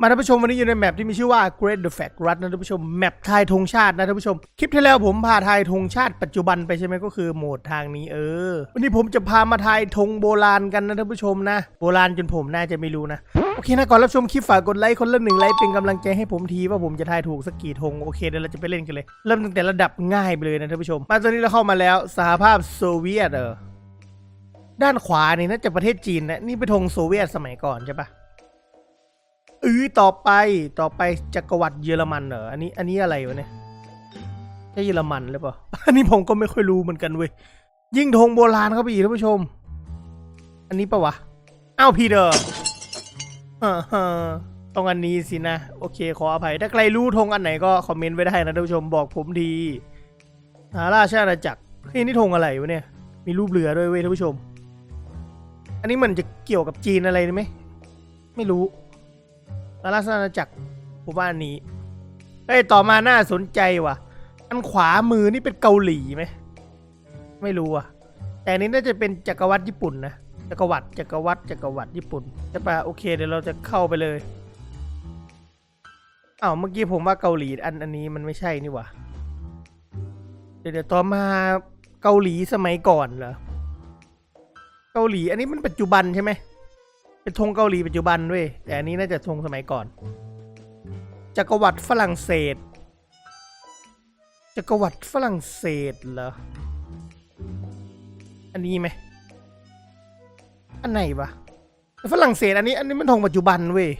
มาท่านผู้ชมวันนี้อยู่ในแมปที่มีชื่อว่า Great the Fact Run นะท่านผู้ชมแมปทายธงชาตินะท่านผู้ชม คลิปที่แล้วผมพาทายธงชาติปัจจุบันไปใช่ไหมก็คือโหมดทางนี้เออ วันนี้ผมจะพามาทายธงโบราณกันนะท่านผู้ชมนะ โบราณจนผมน่าจะไม่รู้นะโอเคนะก่อนรับชมคลิปฝากกดไลค์คนละหนึ่งไลค์เป็นกำลังใจให้ผมทีว่าผมจะทายถูกสักกี่ธงโอเคเดี๋ยวเราจะไปเล่นกันเลย เริ่มตั้งแต่ระดับง่ายไปเลยนะท่านผู้ชม มาตอนนี้เราเข้ามาแล้วสหภาพโซเวียตเออด้านขวานี่น่าจะประเทศจีนนะนี่เป็นธงโซเวียตสมัยก่อนใช่ปะ เออต่อไปต่อไปจักรวรรดิเยอรมันเหรออันนี้อันนี้อะไรวะเนี่ยใช่เยอรมันหรือเปล่าอันนี้ผมก็ไม่ค่อยรู้เหมือนกันเว้ยยิ่งธงโบราณเข้าไปอีกท่านผู้ชม อันนี้ปะวะอ้าวพีเดอร์ฮ่าฮ่าต้องอันนี้สินะ โอเค ขออภัย ถ้าใครรู้ธงอันไหนก็คอมเมนต์ไว้ได้นะท่านผู้ชมบอกผมทีสาราชาณาจักรเฮ้ยนี่ธงอะไรวะเนี่ย มีรูปเรือด้วยเว้ยท่านผู้ชม อันนี้เหมันจะเกี่ยวกับจีนอะไรไหมไม่รู้ แล้วลักษณะจักรผมว่าอันนี้เอ้ยต่อมาน่าสนใจว่ะ อันขวามือนี่เป็นเกาหลีไหมไม่รู้อะ แต่นี้น่าจะเป็นจักรวรรดิญี่ปุ่นนะจักรวรรดิจักรวรรดิจักรวรรดิญี่ปุ่นใช่ปะโอเคเดี๋ยวเราจะเข้าไปเลยอ้าวเมื่อกี้ผมว่าเกาหลีอันอันนี้มันไม่ใช่นี่ว่าเดี๋ยวเดี๋ยวต่อมาเกาหลีสมัยก่อนเหรอเกาหลีอันนี้มันปัจจุบันใช่ไหม เป็นธงเกาหลีปัจจุบันเว้ยแต่อันนี้น่าจะธงสมัยก่อน จักรวรรดิฝรั่งเศส จักรวรรดิฝรั่งเศสเหรอ อันนี้ไหม อันไหนวะฝรั่งเศสอันนี้ อันนี้มันธงปัจจุบันเว้ย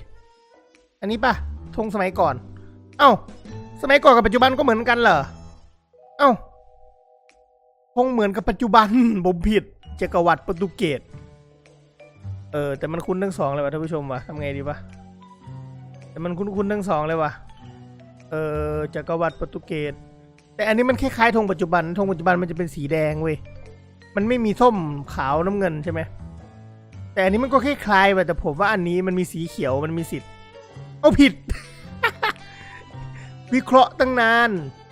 อันนี้ปะธงสมัยก่อน เอ้า สมัยก่อนกับปัจจุบันก็เหมือนกันเหรอ เอ้าธงเหมือนกับปัจจุบันผมผิดจักรวรรดิโปรตุเกส เออแต่มันคุ้นทั้งสองเลยวะท่านผู้ชมวะทำไงดีวะแต่มันคุ้นๆทั้งสองเลยวะเออจักรวรรดิโปรตุเกสแต่อันนี้มันคล้ายๆธงปัจจุบันธงปัจจุบันมันจะเป็นสีแดงเว้ยมันไม่มีส้มขาวน้ำเงินใช่ไหมแต่อันนี้มันก็คล้ายๆแต่ผมว่าอันนี้มันมีสีเขียวมันมีสิทธิ์เอาผิด วิเคราะห์ตั้งนาน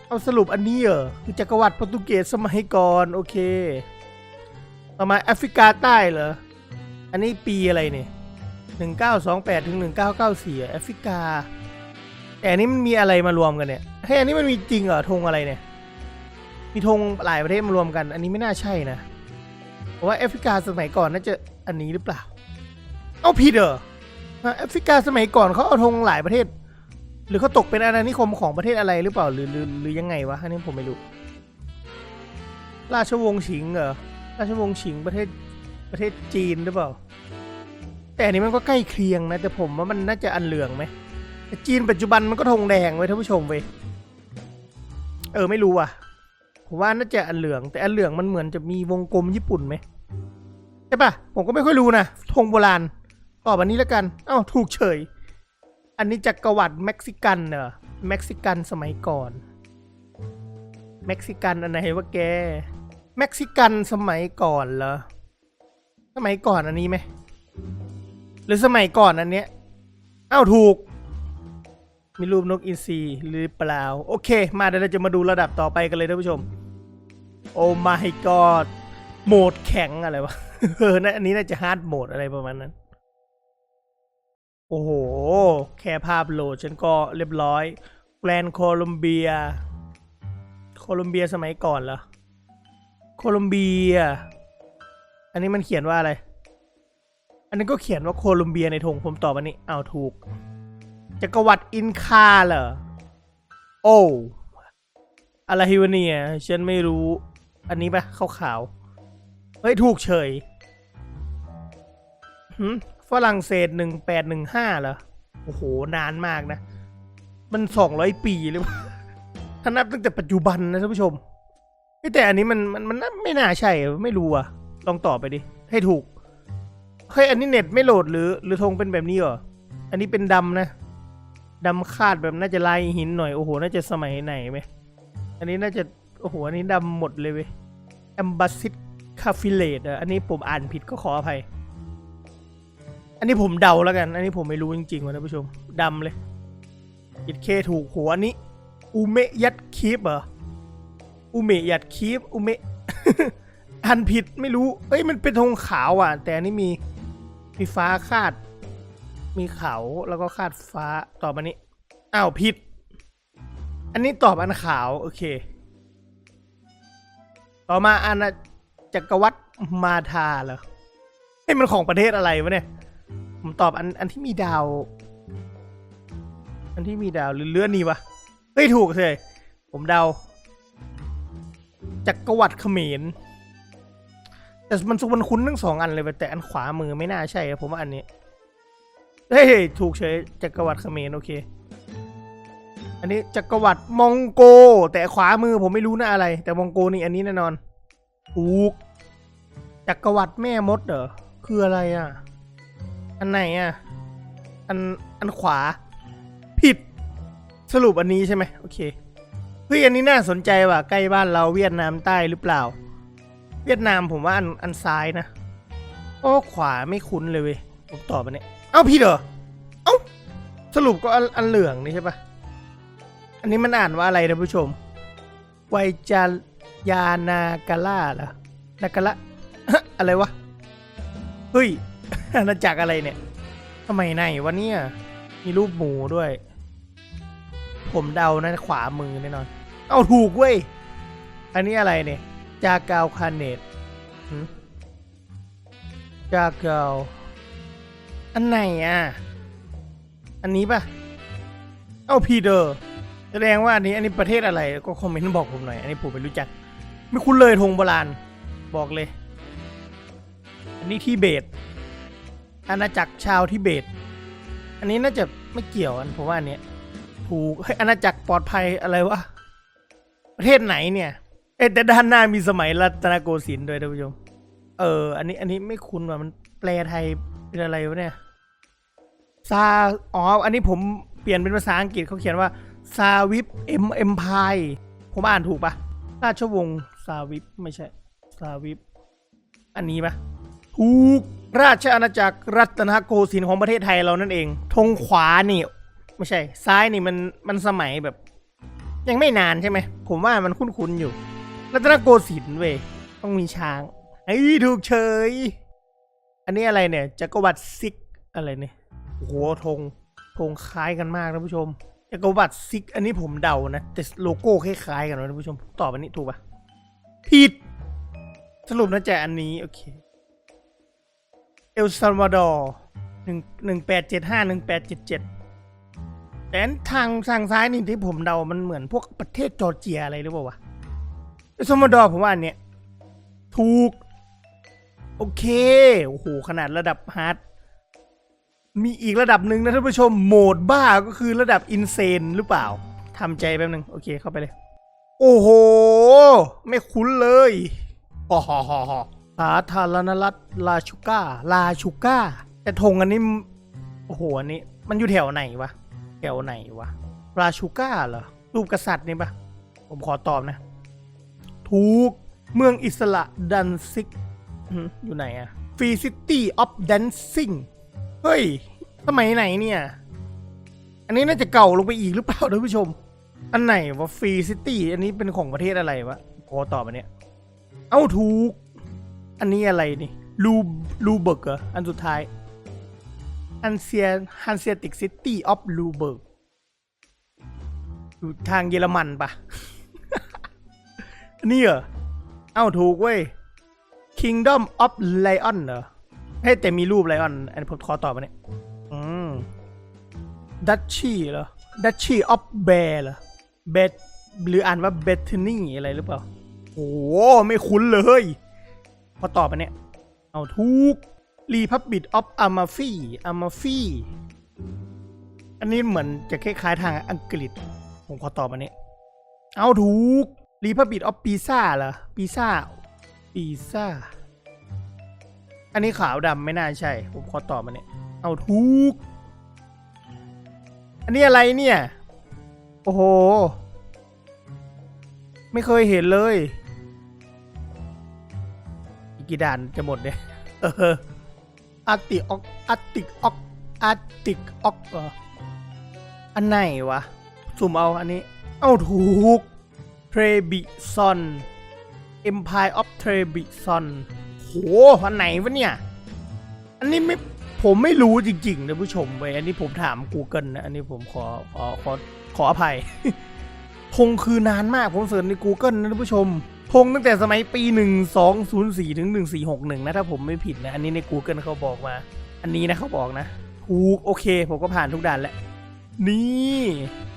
เอาสรุปอันนี้เหรอคือจักรวรรดิโปรตุเกสสมัยก่อนโอเคต่อมาแอฟริกาใต้เหรอ อันนี้ปีอะไรเนี่ยหนึ่งเก้าสองแปดถึงหนึ่งเก้าเก้าสี่แอฟริกา แต่อันนี้มันมีอะไรมารวมกันเนี่ยเฮ้ยอันนี้มันมีจริงเหรอธงอะไรเนี่ย มีธงหลายประเทศมารวมกัน อันนี้ไม่น่าใช่นะเพราะว่าแอฟริกาสมัยก่อนน่าจะอันนี้หรือเปล่า เอาผิดเหรอแอฟริกาสมัยก่อนเขาเอาธงหลายประเทศ หรือเขาตกเป็นอาณานิคมของประเทศอะไรหรือเปล่าหรือหรือหรือยังไงวะอันนี้ผมไม่รู้ ราชวงศ์ฉิงเหรอราชวงศ์ฉิงประเทศ ประเทศจีนหรือเปล่า แต่อันนี้มันก็ใกล้เคียงนะ แต่ผมว่ามันน่าจะอันเหลืองไหมจีนปัจจุบันมันก็ธงแดงไว้ท่านผู้ชมเว้ยเออไม่รู้อะ ผมว่าน่าจะอันเหลือง แต่อันเหลืองมันเหมือนจะมีวงกลมญี่ปุ่นไหมใช่ปะผมก็ไม่ค่อยรู้นะธงโบราณตอบอันนี้แล้วกันเอ้าถูกเฉย อันนี้จักรวรรดิเม็กซิกันเหรอเม็กซิกันสมัยก่อนเม็กซิกันอันไหนวะแกเม็กซิกันสมัยก่อนเหรอ สมัยก่อนอันนี้ไหม หรือสมัยก่อนอันเนี้ยอ้าวถูก มีรูปนกอินทรีหรือเปล่า โอเค มาเดี๋ยวเราจะมาดูระดับต่อไปกันเลยท่านผู้ชม โอ้ my god โหมดแข็งอะไรวะ เออนะอันนี้น่าจะฮาร์ดโหมดอะไรประมาณนั้น โอ้โห แค่ภาพโหลดฉันก็เรียบร้อย แกรนโคลอมเบีย โคลอมเบียสมัยก่อนเหรอ โคลอมเบีย อันนี้มันเขียนว่าอะไร อันนี้ก็เขียนว่าโคลอมเบียในธงผมตอบอันนี้อ้าวถูก จักรวรรดิอินคาเหรอ โอ้อะไรวเนียฉันไม่รู้ อันนี้ปะขาวๆ เฮ้ย ถูกเฉยหืมฝรั่งเศสหนึ่งแปดหนึ่งห้าเหรอ โอ้โห นานมากนะ มันสองร้อยปีหรือเปล่าถ้านับตั้งแต่ปัจจุบันนะท่านผู้ชม แต่อันนี้มันมันมันไม่น่าใช่ ไม่รู้อะ ลองตอบไปดิ ให้ถูก เฮ้ย อันนี้เน็ตไม่โหลดหรือ หรือธงเป็นแบบนี้เหรอ อันนี้เป็นดำนะ ดำคาดแบบน่าจะลายหินหน่อย โอ้โห น่าจะสมัยไหนไหม อันนี้น่าจะ โอ้โห อันนี้ดำหมดเลยเว้ยแอมบ s ซิดคาฟิเลตอะ อันนี้ผมอ่านผิดก็ขออภัย อันนี้ผมเดาแล้วกัน อันนี้ผมไม่รู้จริงๆว่ะท่านผู้ชม ดำเลยยิดเคถูกหัวอันนี้อูเมะยัดคีบเหรออูเมะยัดคีบอูเมะอ่านผิดไม่รู้ เอ้ยมันเป็นธงขาวอะ แต่อันนี้มีมีฟ้าคาด มีเขาแล้วก็คาดฟ้าตอบอันนี้อ้าวผิด อันนี้ตอบอันขาวโอเค ต่อมาอาณาจักรวรรดิมาทาเหรอเฮ้ยมันของประเทศอะไรวะเนี่ยผมตอบอันอันที่มีดาว อันที่มีดาวหรือเลื่อนนี่วะเฮ้ยถูกเลยผมเดาจักรวรรดิเขมร แต่มันสุมันคุ้นทั้งสองอันเลยเว้ยแต่อันขวามือไม่น่าใช่ผมว่าอันนี้ เฮ้ย ถูกเฉยจักรวรรดิเขมรโอเค อันนี้จักรวรรดิมองโก แต่ขวามือผมไม่รู้นะอะไร แต่มองโกนี่อันนี้แน่นอน ถูก จักรวรรดิแม่มดเหรอ คืออะไรอะ อันไหนอะ อันอันขวา ผิด สรุปอันนี้ใช่ไหมโอเค เฮ้ยอันนี้น่าสนใจว่ะใกล้บ้านเราเวียดนามใต้หรือเปล่า เวียดนามผมว่าอันอันซ้ายนะ โอ้ขวาไม่คุ้นเลยเว้ยผมตอบอันนี้เอ้าพี่เหรอเอ้าสรุปก็อันอันเหลืองนี่ใช่ปะอันนี้มันอ่านว่าอะไรนะผู้ชมไวจายานากาล่าเหรอนากาละอะไรวะเฮ้ยอาณาจักรอะไรเนี่ยทำไมในวะเนี่ยมีรูปหมูด้วย ผมเดานะขวามือแน่นอน เอาถูกเว้ย อันนี้อะไรเนี่ย จากาวคาเนตจากาวอันไหนอะ อันนี้ปะเอาพีเดอร์ แสดงว่าอันนี้อันนี้ประเทศอะไร ก็คอมเมนต์บอกผมหน่อย อันนี้ผมไม่รู้จัก ไม่คุ้นเลยธงโบราณ บอกเลย อันนี้ที่เบต อาณาจักรชาวทิเบต อันนี้น่าจะไม่เกี่ยวกันผมว่าอันเนี้ยถูกเฮ้ยอาณาจักรปลอดภัยอะไรวะ ประเทศไหนเนี่ย เอ้ยแต่ด้านหน้ามีสมัยรัตนโกสินทร์ด้วยท่านผู้ชม เออ อันนี้ อันนี้ไม่คุ้นว่ามันแปลไทยเป็นอะไรวะเนี่ย ซา อ๋อ อันนี้ผมเปลี่ยนเป็นภาษาอังกฤษเขาเขียนว่า ซาวิปเอ็มเอ็มพายผมอ่านถูกปะราชวงศ์ซาวิปไม่ใช่ ซาวิป อันนี้ปะถูก ราชอาณาจักรรัตนโกสินทร์ของประเทศไทยเรานั่นเอง ธงขวานี่ ไม่ใช่ ซ้ายนี่มัน มันสมัยแบบ ยังไม่นานใช่ไหม ผมว่ามันคุ้นๆอยู่ รัตนโกสินทร์เว้ยต้องมีช้างไอ้ถูกเฉย อันนี้อะไรเนี่ยจักรวรรดิซิกอะไรเนี่ยโอ้โหธงธงคล้ายกันมากท่านผู้ชมจักรวรรดิซิก อันนี้ผมเดานะแต่โลโก้คล้ายๆกันนะผู้ชมตอบอันนี้ถูกปะผิด สรุปน่าจะอันนี้โอเคเอลซัลวาดอร์หนึ่งหนึ่งแปดเจ็ดห้าหนึ่งแปดเจ็ดเจ็ดแต่ทางทางซ้ายนี่ที่ผมเดามันเหมือนพวกประเทศจอร์เจียอะไรหรือเปล่าวะ เอลซัลวาดอผมว่าอันเนี้ยถูก โอเค โอ้โห ขนาดระดับฮาร์ดมีอีกระดับหนึ่งนะท่านผู้ชมโหมดบ้าก็คือระดับอินเซนหรือเปล่าทำใจแป๊บนึง โอเคเข้าไปเลย โอ้โห ไม่คุ้นเลยฮ่าฮ่าฮ่าฮ่าสาธารณรัฐลาชูก้า ลาชูก้า แต่ธงอันนี้ โอ้โห อันนี้ มันอยู่แถวไหนวะ แถวไหนวะ ลาชูก้าเหรอ รูปกษัตริย์นี่ปะผมขอตอบนะ ถูก เมืองอิสระดันซิกอืมอยู่ไหนอะฟรีซิตี้ออฟแดนซิ่งเฮ้ย สมัยไหนเนี่ย อันนี้น่าจะเก่าลงไปอีกหรือเปล่าท่านผู้ชม อันไหนวะฟรีซิตี้อันนี้เป็นของประเทศอะไรวะพอตอบอันเนี้ย เอ้าถูก อันนี้อะไรนี่ลูลูเบิร์กเหรออันสุดท้ายฮันเซียฮันเซียติกซิตี้ออฟลูเบิร์กอยู่ทางเยอรมันปะอั นนี้เหรอ เอ้าถูกเว้ย Kingdom of Lion เหรอเฮ้แต่มีรูปไลออน อันนี้ผมขอตอบมาเนี่ย อืม Duchy เหรอ Duchy of Bear เหรอ Bet หรืออ่านว่า Bethany อะไรหรือเปล่า โอ้ไม่คุ้นเลยพอตอบมาเนี่ย เอาทุก Republic of Amalfi Amalfi อันนี้เหมือนจะคล้ายๆทางอังกฤษ ผมขอตอบมาเนี่ยเอาถูก Republic of Pisa เหรอ Pisa ปีซ่า อันนี้ขาวดำไม่น่าใช่ ผมขอตอบมาเนี่ยเอาทุก อันนี้อะไรเนี่ย โอ้โห ไม่เคยเห็นเลย อีกกี่ด่านจะหมดเนี่ยเอออาร์ติออกอาร์ติกออกอาร์ติกออกเหรออันไหนวะสุ่มเอาอันนี้ เอาถูก เทรบิซอน Empire of Trebizond โหอันไหนวะเนี่ย อันนี้ไม่ผมไม่รู้จริงๆนะผู้ชมเว้ยอันนี้ผมถาม Google นะ อันนี้ผมขอขอขอขออภัยธงคือนานมากผมเสิร์ชใน Google นะท่านผู้ชมธงตั้งแต่สมัยปี 1204 ถึง 1461 นะ ถ้าผมไม่ผิดนะ อันนี้ใน Google เขาบอกมา อันนี้นะเขาบอกนะถูกโอเค ผมก็ผ่านทุกด่านแล้ว นี่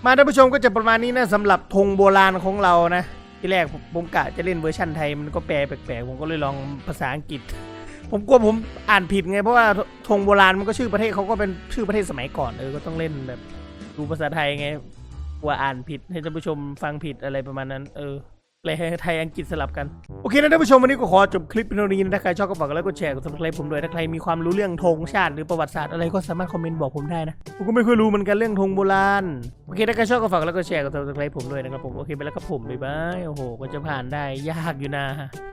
มาท่านผู้ชมก็จะประมาณนี้นะสำหรับธงโบราณของเรานะที่แรกผมกะจะเล่นเวอร์ชั่นไทยมันก็แปลแปลกๆผมก็เลยลองภาษาอังกฤษ ผมกลัวผมอ่านผิดไงเพราะว่าธงโบราณมันก็ชื่อประเทศเขาก็เป็นชื่อประเทศสมัยก่อนเออก็ต้องเล่นแบบดูภาษาไทยไงกลัวอ่านผิดให้ท่านผู้ชมฟังผิดอะไรประมาณนั้น เออ เลยไทยอังกฤษสลับกัน โอเคนะท่านผู้ชมวันนี้ก็ขอจบคลิปเพียงเท่านี้นะถ้าใครชอบก็ฝากกดไลค์กดแชร์กดซับสไครป์ผมด้วยถ้าใครมีความรู้เรื่องธงชาติหรือประวัติศาสตร์อะไรก็สามารถคอมเมนต์บอกผมได้นะผมก็ไม่ค่อยรู้เหมือนกันเรื่องธงโบราณโอเคถ้าใครชอบก็ฝากกดไลค์กดแชร์กดซับสไครป์ผมด้วยนะครับผมโอเคไปแล้วครับผมบ๊ายบายโอ้โหก็จะผ่านได้ยากอยู่นะ